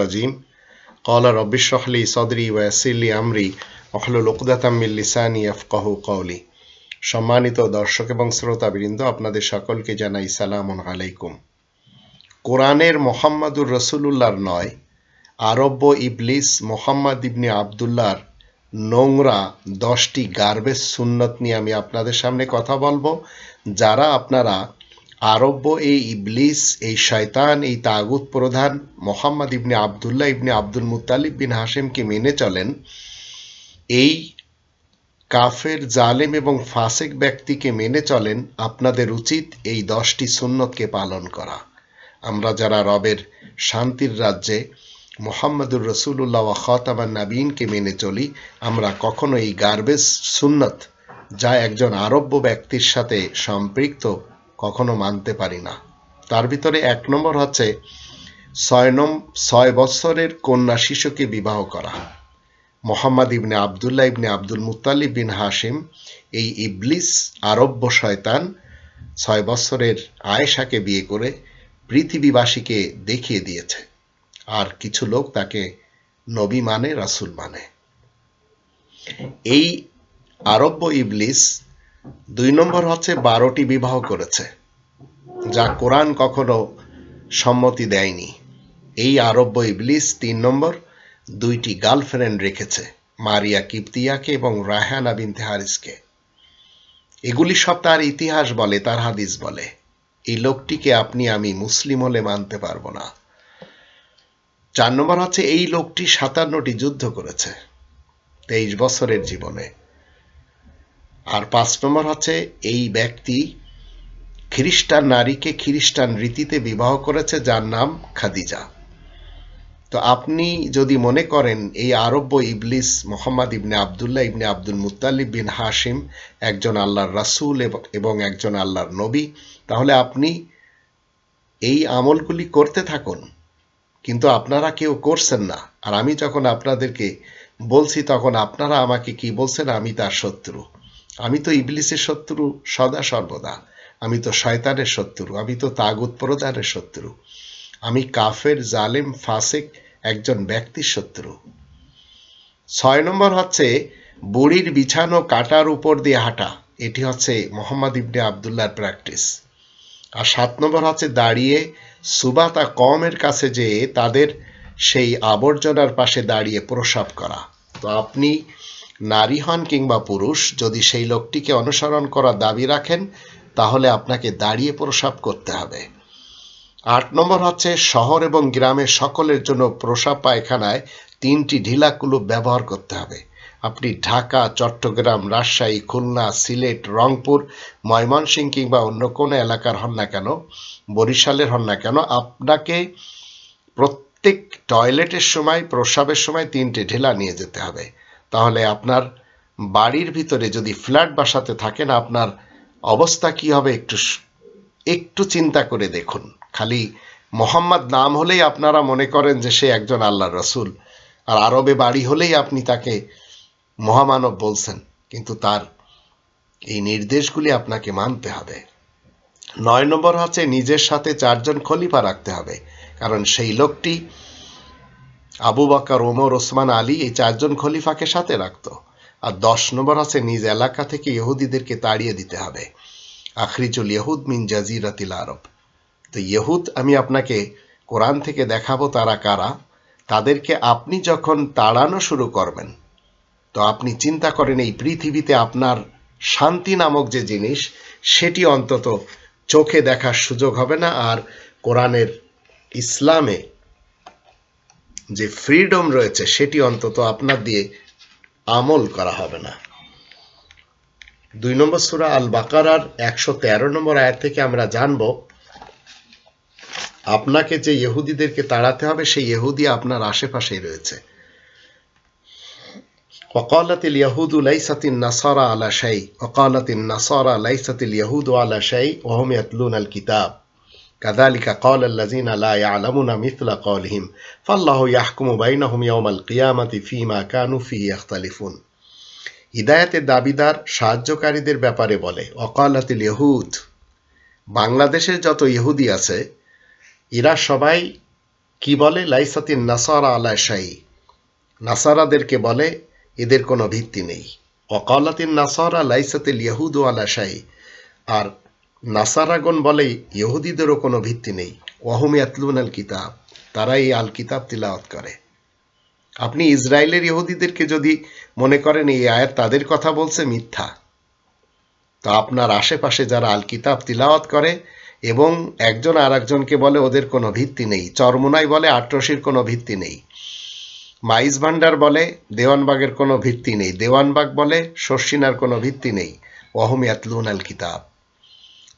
রাজিম। কলা রব্বিশরহলি সদরি ওয়াসিল্লি আমরি অহলুল উকদাতাম্মিল লিসানি আফকাহ কৌলি সম্মানিত দর্শক এবং শ্রোতা বৃন্দ আপনাদের সকলকে জানাই সালাম আলাইকুম। কোরআনের মোহাম্মদুর রসুল্লাহর নয় আরব্য ইবলিস মোহাম্মদ ইবনে আবদুল্লার নোংরা দশটি গার্বেজ সুন্নত নিয়ে আমি আপনাদের সামনে কথা বলব, যারা আপনারা আরব্য, এই ইবলিস, এই শয়তান, এই তাগুত প্রধান মোহাম্মদ ইবনে আবদুল্লাহ ইবনে আব্দুল মুতালিব বিন হাশেমকে মেনে চলেন। এই কাফের জালেম এবং ফাসেক ব্যক্তিকে মেনে চলেন। আপনাদের উচিত এই দশটি সুন্নতকে পালন করা। আমরা যারা রবের শান্তির রাজ্যে মোহাম্মদুর রসুল্লাহ খতামান নাবিনকে মেনে চলি, আমরা কখনো এই গার্বেজ সুন্নত যা একজন আরব্য ব্যক্তির সাথে সম্পৃক্ত কখনো মানতে পারি না। তার ভিতরে এক নম্বর হচ্ছে ছয় নম, ছয় বৎসরের কন্যা শিশুকে বিবাহ করা। মোহাম্মদ ইবনে আবদুল্লাহ ইবনে আব্দুল মুতালিব বিন হাশিম এই ইবলিস আরব্য শয়তান ছয় বৎসরের আয়েশাকে বিয়ে করে পৃথিবীবাসীকে দেখিয়ে দিয়েছে। আর কিছু লোক তাকে নবী মানে রাসুল মানে। এই আরব্য ইবলিস দুই নম্বর হচ্ছে বারোটি বিবাহ করেছে, যা কোরআন কখনো সম্মতি দেয়নি। এই আরব্য ইবলিস তিন নম্বর দুইটি গার্লফ্রেন্ড রেখেছে, মারিয়া কিপ্তিয়াকে এবং রায়হানা বিনতে হারিসকে। এগুলি সব তার ইতিহাস বলে, তার হাদিস বলে। এই লোকটিকে আপনি আমি মুসলিম হলে মানতে পারব না। চার নম্বর হচ্ছে, এই লোকটি সাতান্নটি যুদ্ধ করেছে, তেইশ বছরের জীবনে। আর পাঁচ নম্বর হচ্ছে, এই ব্যক্তি খ্রিস্টান নারীকে খ্রিস্টান রীতিতে বিবাহ করেছে, যার নাম খাদিজা। তো আপনি যদি মনে করেন, এই আরব্য ইবলিস মোহাম্মদ ইবনে আবদুল্লাহ ইবনে আব্দুল মুতালিব বিন হাশিম একজন আল্লাহর রাসুল এবং একজন আল্লাহর নবী, তাহলে আপনি এই আমলগুলি করতে থাকুন। কিন্তু আপনারা কেউ করছেন না। আর আমি যখন আপনাদেরকে বলছি, তখন আপনারা আমাকে কি বলছেন? আমি তার শত্রু। আমি তো ইবলিসের শত্রু সদা সর্বদা। আমি তো শয়তানের শত্রু, আমি তো তাগুত প্রদানের শত্রু। আমি কাফের, জালেম, ফাসেক একজন ব্যক্তির শত্রু। ছয় নম্বর হচ্ছে বুড়ির বিছানো কাটার উপর দিয়ে হাঁটা। এটি হচ্ছে মোহাম্মদ ইবনে আবদুল্লাহর প্র্যাকটিস। আর সাত নম্বর হচ্ছে দাঁড়িয়ে সুবাতা কমের কাছে যেয়ে তাদের সেই আবর্জনার পাশে দাঁড়িয়ে প্রসাব করা। তো আপনি নারী হন কিংবা পুরুষ, যদি সেই লোকটিকে অনুসরণ করার দাবি রাখেন, তাহলে আপনাকে দাঁড়িয়ে প্রসাব করতে হবে। আট নম্বর হচ্ছে, শহর এবং গ্রামের সকলের জন্য প্রসাব পায়খানায় তিনটি ঢিলা কুলুপ ব্যবহার করতে হবে। আপনি ঢাকা, চট্টগ্রাম, রাজশাহী, খুলনা, সিলেট, রংপুর, ময়মনসিংহ কিংবা অন্য কোনো এলাকার হন না কেন, বরিশালের হন না কেন, আপনাকে প্রত্যেক টয়লেটের সময়, প্রসাবের সময় তিনটে ঢিলা নিয়ে যেতে হবে। তাহলে আপনার বাড়ির ভিতরে যদি ফ্ল্যাট বাসাতে থাকেন, আপনার অবস্থা কি হবে একটু একটু চিন্তা করে দেখুন। খালি মোহাম্মদ নাম হলেই আপনারা মনে করেন যে সে একজন আল্লাহ রসুল, আর আরবে বাড়ি হলেই আপনি তাকে মহামানব বলছেন। কিন্তু তার এই নির্দেশগুলি আপনাকে মানতে হবে। নয় নম্বর হচ্ছে নিজের সাথে চারজন খলিফা রাখতে হবে, কারণ সেই লোকটি আবু বাক্কার ওমর ওসমান আলী এই চারজন খলিফাকে সাথে রাখত। আর দশ নম্বর আছে নিজ এলাকা থেকে ইহুদিদেরকে তাড়িয়ে দিতে হবে। আখরিজুল ইহুদ মিন জাজিরাতিল আরব। তো ইহুদ আমি আপনাকে কোরআন থেকে দেখাবো তারা কারা? তাদেরকে আপনি যখন তাড়ানো শুরু করবেন, তো আপনি চিন্তা করেন এই পৃথিবীতে আপনার শান্তি নামক যে জিনিস, সেটি অন্তত চোখে দেখার সুযোগ হবে না। আর কোরআনের ইসলামে যে ফ্রিডম রয়েছে সেটি অন্তত আপনার দিয়ে আমল করা হবে না দুই নম্বর সুরা আল বাকারার একশো তেরো নম্বর আয়ের থেকে আমরা জানব আপনাকে যে ইহুদিদেরকে তাড়াতে হবে সেই ইহুদি আপনার আশেপাশেই রয়েছে وقالت اليهود ليست النصارى على شيء وقالت النصارى ليست اليهود على شيء وهم يتلون الكتاب كذلك قال الذين لا يعلمون مثل قولهم فالله يحكم بينهم يوم القيامة فيما كانوا فيه يختلفون হিদায়তের দাবিদার সাহায্যকারীদের ব্যাপারে বলে অকালাতিল ইহুদ বাংলাদেশের যত ইহুদি আছে এরা সবাই কি বলে লাইসাতিন নাসারা আলা শাই নাসারাদেরকে বলে এদের কোনো ভিত্তি নেই অকালাতিন নাসারা লাইসাতিল ইয়াহুদ আলা শাই আর নাসারাগণ বলে ইহুদিদেরও কোনো ভিত্তি নেই। ওয়াহুম ইয়াতলুন আল কিতাব তারা এই আল কিতাব তিলাওয়াত করে। আপনি ইসরায়েলের ইহুদিদেরকে যদি মনে করেন এই আয়াত তাদের কথা বলছে, মিথ্যা। তা আপনার আশেপাশে যারা আল কিতাব তিলাওয়াত করে এবং একজন আর একজনকে বলে ওদের কোনো ভিত্তি নেই। চরমুনাই বলে আট্রসির কোনো ভিত্তি নেই। মাইজ ভান্ডার বলে দেওয়ানবাগের কোনো ভিত্তি নেই। দেওয়ানবাগ বলে শর্ষিনার কোনো ভিত্তি নেই। ওহম ইয়াতলুন আল কিতাব।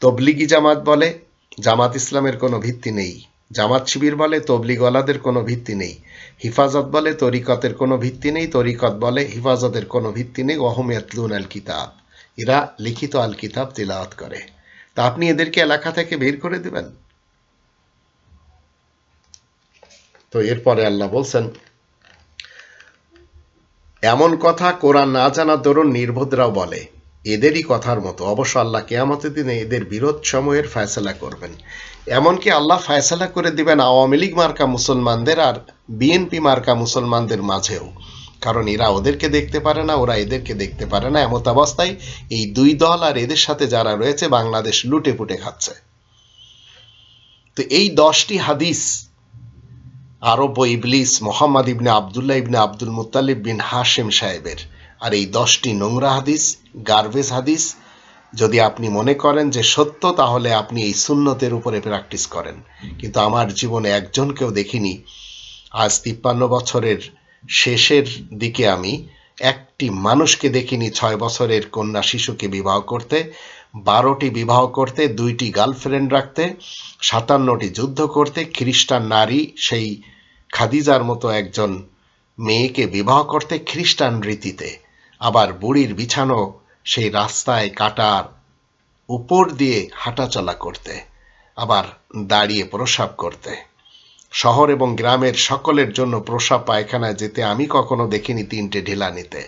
তবলিগি জামাত বলে, জামাত ইসলামের কোনো ভিত্তি নেই। জামাত শিবির বলে তবলিগওয়ালাদের কোনো ভিত্তি নেই। হিফাজত বলে, তরিকতের কোনো ভিত্তি নেই। তরিকত বলে, হিফাজতের কোনো ভিত্তি নেই। ওহম ইয়াতলুন আল কিতাব। এরা লিখিত আল কিতাব তিলাওয়াত করে। তা আপনি এদেরকে এলাকা থেকে বের করে দেবেন? তো এরপরে আল্লাহ বলছেন, এমন কথা কোরআন না জানার দরুন নির্বোধরাও বলে। এদেরই কথার মতো। অবশ্য আল্লাহ কেয়ামতের দিনে এদের বিরোধ সময়ের ফয়সলা করবেন। এমনকি আল্লাহ ফয়সলা করে দিবেন আওয়ামী লীগ মার্কা মুসলমানদের আর বিএনপি মার্কা মুসলমানদের মাঝেও। কারণ এরা ওদেরকে দেখতে পারে না, ওরা এদেরকে দেখতে পারে না। এমত অবস্থায় এই দুই দল আর এদের সাথে যারা রয়েছে, বাংলাদেশ লুটে পুটে খাচ্ছে। তো এই দশটি হাদিস, আরব ইবলিস, মোহাম্মদ ইবনে আবদুল্লাহ ইবনে আব্দুল মুতালিব বিন হাশেম সাহেবের। আর এই দশটি নোংরা হাদিস গার্বেজ হাদিস, যদি আপনি মনে করেন যে সত্য, তাহলে আপনি এই সুন্নতের উপরে প্র্যাকটিস করেন। কিন্তু আমার জীবনে একজনকেও দেখিনি। আজ তিপ্পান্ন বছরের শেষের দিকে আমি একটি মানুষকে দেখিনি ছয় বছরের কন্যা শিশুকে বিবাহ করতে, বারোটি বিবাহ করতে, দুইটি গার্লফ্রেন্ড রাখতে, সাতান্নটি যুদ্ধ করতে, খ্রিস্টান নারী, সেই খাদিজার মতো একজন মেয়েকে বিবাহ করতে খ্রিস্টান রীতিতে। আবার বুড়ির বিছানো সেই রাস্তায় কাটার উপর দিয়ে হাঁটাচলা করতে, আবার দাঁড়িয়ে প্রসাব করতে। শহর এবং গ্রামের সকলের জন্য প্রসাব পায়খানায় যেতে আমি কখনো দেখিনি তিনটে ঢিলা নিতে,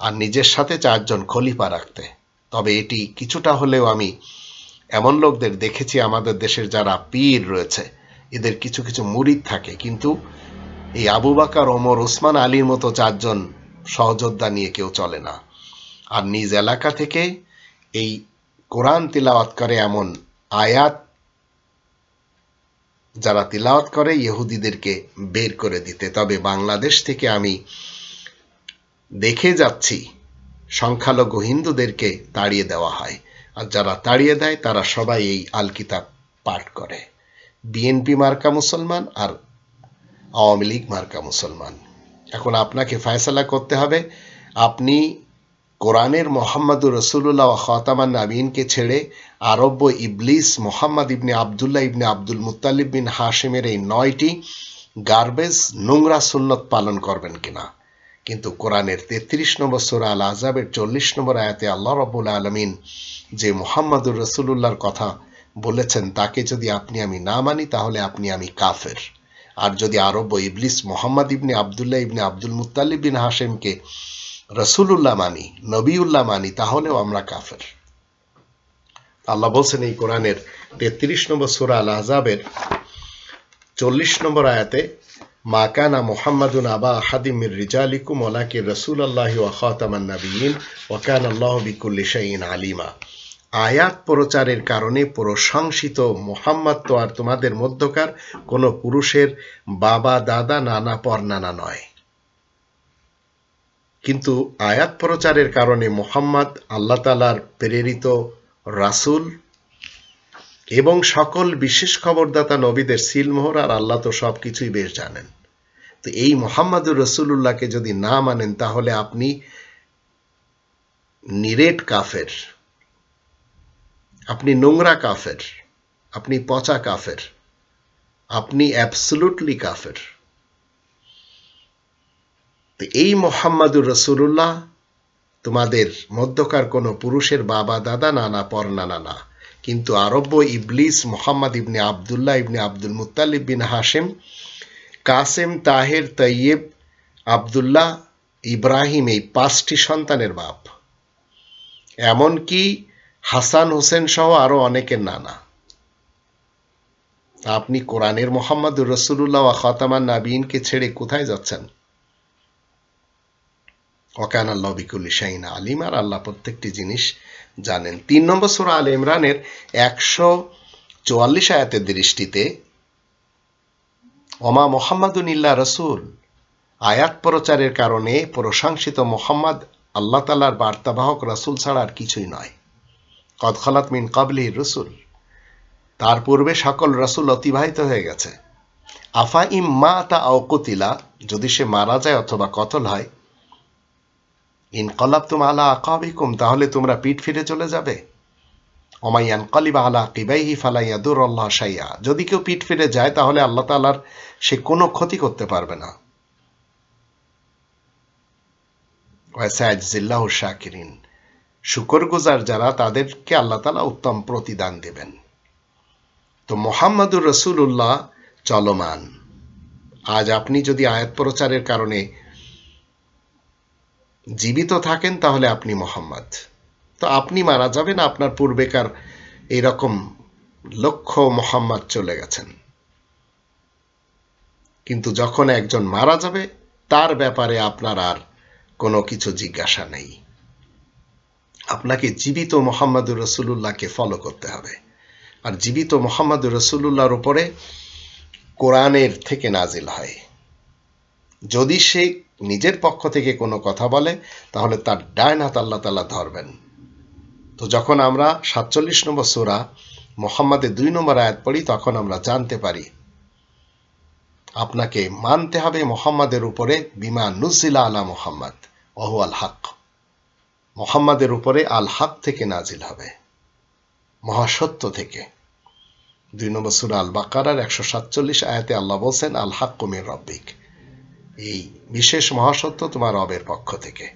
আর নিজের সাথে চারজন খলিফা রাখতে। তবে এটি কিছুটা হলেও আমি এমন লোকদের দেখেছি আমাদের দেশের যারা পীর রয়েছে, এদের কিছু কিছু মুরিদ থাকে। কিন্তু এই আবু বাকার, ওমর, ওসমান, আলীর মতো চারজন সহযোদ্ধা নিয়ে কেউ চলে না। আর নিজ এলাকা থেকে এই কোরআন তিলাওয়াত করে এমন আয়াত যারা তিলাওয়াত করে ইহুদিদেরকে বের করে দিতে। তবে বাংলাদেশ থেকে আমি দেখে যাচ্ছি, সংখ্যালঘু হিন্দুদেরকে তাড়িয়ে দেওয়া হয়। আর যারা তাড়িয়ে দেয়, তারা সবাই এই আল কিতাব পাঠ করে। বিএনপি মার্কা মুসলমান আর আওয়ামী লীগ মার্কা মুসলমান। এখন আপনাকে ফয়সলা করতে হবে। আপনি কোরআনের মোহাম্মদুর রসুল্লাহ খতামান নাবিনকে ছেড়ে আরব্য ইবলিস মোহাম্মদ ইবনে আবদুল্লাহ ইবনে আব্দুল মুতালিব বিন হাশিমের এই নয়টি গার্বেজ নোংরা সুন্নত পালন করবেন কিনা? কিন্তু কোরআনের তেত্রিশ নম্বর সোরা আল আজাবের চল্লিশ নম্বর আয়াতে আল্লাহ রবুল আলমিন যে মোহাম্মদুর রসুল্লাহর কথা বলেছেন, তাকে যদি আপনি আমি না মানি, তাহলে আপনি আমি কাফের। আর যদি আরব ইবলিস মোহাম্মদ ইবনে আবদুল্লাহ ইবনে আব্দুল মুতালিব বিন হাশেমকে রসুল্লাহ মানি, নবীউল্লাহ মানি, তাহলেও আমরা কাফের। আল্লাহ বলছেন এই কোরআনের তেত্রিশ নম্বর সুরা আল আজাবের চল্লিশ নম্বর আয়াতে, মা কানা মোহাম্মদুন আবা আহাদিমির রিজালিকুম ওলাকে রসুল আল্লাহি ওয়াখাতামান নবীন ওয়াকান আল্লাহ বিকুল্লি শাইন আলিমা। আয়াত প্রচারের কারণে প্রশংসিত মোহাম্মদ তো আর তোমাদের মধ্যকার কোনো পুরুষের বাবা, দাদা, নানা, পরনানা নয়। কিন্তু আয়াত প্রচারের কারণে মোহাম্মদ আল্লাহ তালার প্রেরিত রাসুল এবং সকল বিশেষ খবরদাতা নবীদের সিলমোহর আর আল্লাহ তো সব কিছুই বেশ জানেন। তো এই মোহাম্মদুর রসুল্লাহকে যদি না মানেন, তাহলে আপনি নিরেট কাফের। আপনি নোংরা কাফের, আপনি পচা কাফের, আপনি অ্যাবসলুটলি কাফের। তো এই মোহাম্মদুর রসুল্লাহ তোমাদের মধ্যকার কোনো পুরুষের বাবা, দাদা, নানা পর নানা না। কিন্তু আরব্য ইবলিস মোহাম্মদ ইবনে আবদুল্লাহ ইবনে আব্দুল মুতালিব বিন হাশেম, কাসেম তাহের তৈয়েব আবদুল্লাহ ইব্রাহিম এই পাঁচটি সন্তানের বাপ। এমনকি হাসান হোসেন সহ আরও অনেকের নানা। আপনি কোরআনের মোহাম্মদ রসুল্লাহ খতামান নাবিনকে ছেড়ে কোথায় যাচ্ছেন? অকান আল্লাহ বিকুল্লি শাহিন আলিম। আর আল্লাহ প্রত্যেকটি জিনিস জানেন। তিন নম্বর সুরা আল ইমরানের একশো চুয়াল্লিশ আয়াতের দৃষ্টিতে, ওমা মোহাম্মদুন ইল্লা রসুল। আয়াত প্রচারের কারণে প্রশংসিত মোহাম্মদ আল্লাহ তালার বার্তাবাহক রসুল ছাড়া আর কিছুই নয়। কদখলাত মিন কাবলি রসুল। তার পূর্বে সকল রসুল অতিবাহিত হয়ে গেছে। আফা ইম মা তা অকুতিলা যদি সে মারা যায় অথবা কতল হয়, ইন কলাব তুম আলা আকাবিকুম, তাহলে তোমরা পিঠ ফিরে চলে যাবে। অমাইয়ান কলিবা আলা কিবাইহি ফালাইয়া দুর আল্লাহ সাইয়া যদি কেউ পিঠ ফিরে যায়, তাহলে আল্লাহ তালার সে কোনো ক্ষতি করতে পারবে না। ওয়াসাজিল্লাহ শাকিরিন। শুকর গুজার যারা, তাদেরকে আল্লাহ তালা উত্তম প্রতিদান দেবেন। তো মোহাম্মদুর রসুল্লাহ চলমান। আজ আপনি যদি আয়াত প্রচারের কারণে জীবিত থাকেন, তাহলে আপনি মোহাম্মদ। তো আপনি মারা যাবেন, আপনার পূর্বেকার এরকম লক্ষ মোহাম্মদ চলে গেছেন। কিন্তু যখন একজন মারা যাবে, তার ব্যাপারে আপনার আর কোনো কিছু জিজ্ঞাসা নেই। আপনাকে জীবিত মোহাম্মদুর রসুল্লাহকে ফলো করতে হবে। আর জীবিত মোহাম্মদুর রসুল্লাহর উপরে কোরআনের থেকে নাজিল হয়। যদি সে নিজের পক্ষ থেকে কোনো কথা বলে, তাহলে তার ডায়ন হাত আল্লাহ তাল্লাহ ধরবেন। তো যখন আমরা সাতচল্লিশ নম্বর সুরা মোহাম্মদের দুই নম্বর আয়াত পড়ি, তখন আমরা জানতে পারি, আপনাকে মানতে হবে মোহাম্মদের উপরে, বিমা নুজিলা আলা মোহাম্মদ ওহু আল হক মোহাম্মদের উপরে আল হক থেকে নাজিল হবে। মহাসত্য থেকে। দুই নম্বর সুরা আল বাকারার একশো সাতচল্লিশ আয়াতে আল্লাহ বলছেন, আল হাক কুমির রব্বিক। এই বিশেষ মহাসত্য তোমার রবের পক্ষ থেকে।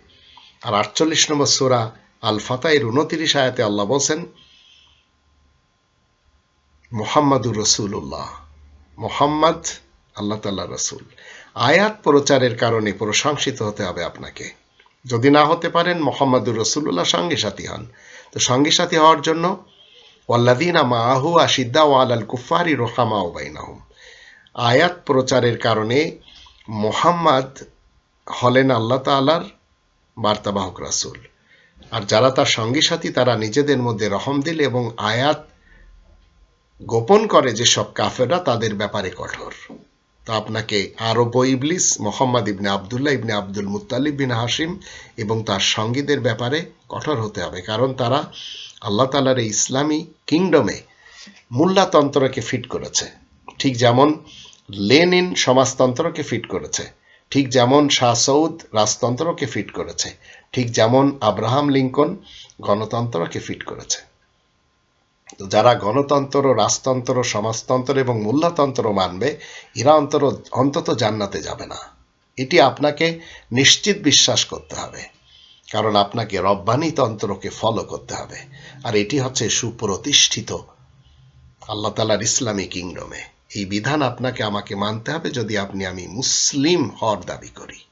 আর আটচল্লিশ নম্বর সুরা আল ফাতাইর উনতিরিশ আয়াতে আল্লাহ বলছেন, মোহাম্মদুর রসুল্লাহ মোহাম্মদ আল্লাহ তাল্লাহ রসুল। আয়াত প্রচারের কারণে প্রশংসিত হতে হবে আপনাকে। যদি না হতে পারেন, মোহাম্মদুর রসুল্লাহ সঙ্গে সাথী হন। তো সঙ্গে সাথী হওয়ার জন্য ওয়াল্লাদিনা মাহু আশিদ্দা ওয়াল আল কুফারি রোহামা ওবাইনাহুম আয়াত প্রচারের কারণে মোহাম্মদ হলেন আল্লাহ তালার বার্তাবাহক রাসুল। আর যারা তার সঙ্গী সাথী তারা নিজেদের মধ্যে রহম দিল এবং আয়াত গোপন করে যে সব কাফেররা, তাদের ব্যাপারে কঠোর। তো আপনাকে আরব ইবলিস, মোহাম্মদ ইবনে আবদুল্লাহ ইবনে আব্দুল মুতালিব বিন হাসিম এবং তার সঙ্গীদের ব্যাপারে কঠোর হতে হবে। কারণ তারা আল্লাহ তালার এই ইসলামী কিংডমে মূল্যাতন্ত্রকে ফিট করেছে। ঠিক যেমন লেনিন সমাজতন্ত্রকে ফিট করেছে। ঠিক যেমন শাহ সৌদ রাজতন্ত্রকে ফিট করেছে। ঠিক যেমন আব্রাহাম লিঙ্কন গণতন্ত্রকে ফিট করেছে। যারা গণতন্ত্র, রাজতন্ত্র, সমাজতন্ত্র এবং মূল্যতন্ত্র মানবে, এরা অন্তর, অন্তত জান্নাতে যাবে না। এটি আপনাকে নিশ্চিত বিশ্বাস করতে হবে। কারণ আপনাকে রব্বানি তন্ত্রকে ফলো করতে হবে। আর এটি হচ্ছে সুপ্রতিষ্ঠিত আল্লাহ তালার ইসলামী কিংডমে এই বিধান আপনাকে, আমাকে মানতে হবে যদি আপনি আমি মুসলিম হওয়ার দাবি করি।